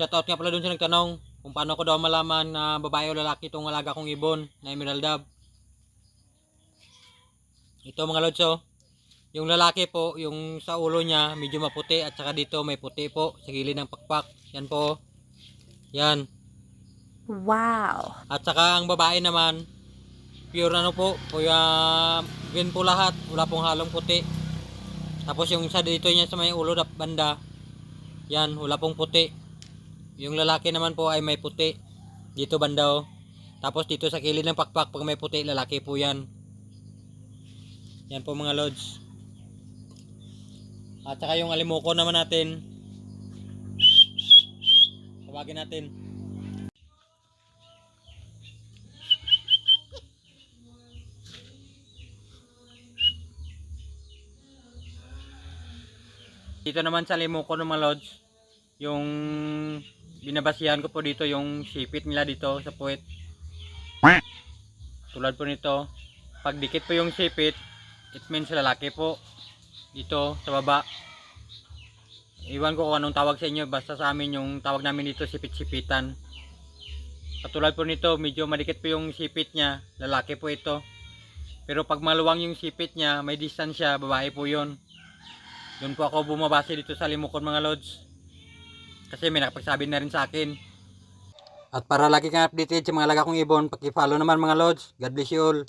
Shoutout nga pala dun sa nagtanong kung paano ko daw malaman na babae o lalaki itong alaga kong ibon na Emerald Dove. Ito mga lods oh. Yung lalaki po, yung sa ulo niya medyo maputi at saka dito may puti po sa gilid ng pakpak. Yan po. oh. Yan. Wow. At saka ang babae naman, pure ano po, kuya green po lahat, wala pong halong puti. Tapos yung sa dito niya sa may ulo na banda, yan, wala pong puti. Yung lalaki naman po ay may puti. Dito banda oh. Tapos dito sa kilid ng pakpak, pag may puti, lalaki po yan. Yan po mga lods. At saka yung alimuko naman natin. Tawagin natin. Dito naman sa limuko ng mga lods, yung binabasihan ko po dito yung sipit nila dito sa puwet. Tulad po nito, pag dikit po yung sipit, it means lalaki po. Dito sa baba. Iwan ko kung anong tawag sa inyo, basta sa amin yung tawag namin dito sipit-sipitan. Katulad po nito, medyo madikit po yung sipit niya, lalaki po ito. Pero pag maluwang yung sipit niya, may distansya, babae po yon. Doon po ako bumabase dito sa limukon mga lods. Kasi may nakapagsabi na rin sa akin. At para lagi kang updated sa mga laga kong ibon, paki-follow naman mga lods. God bless you all.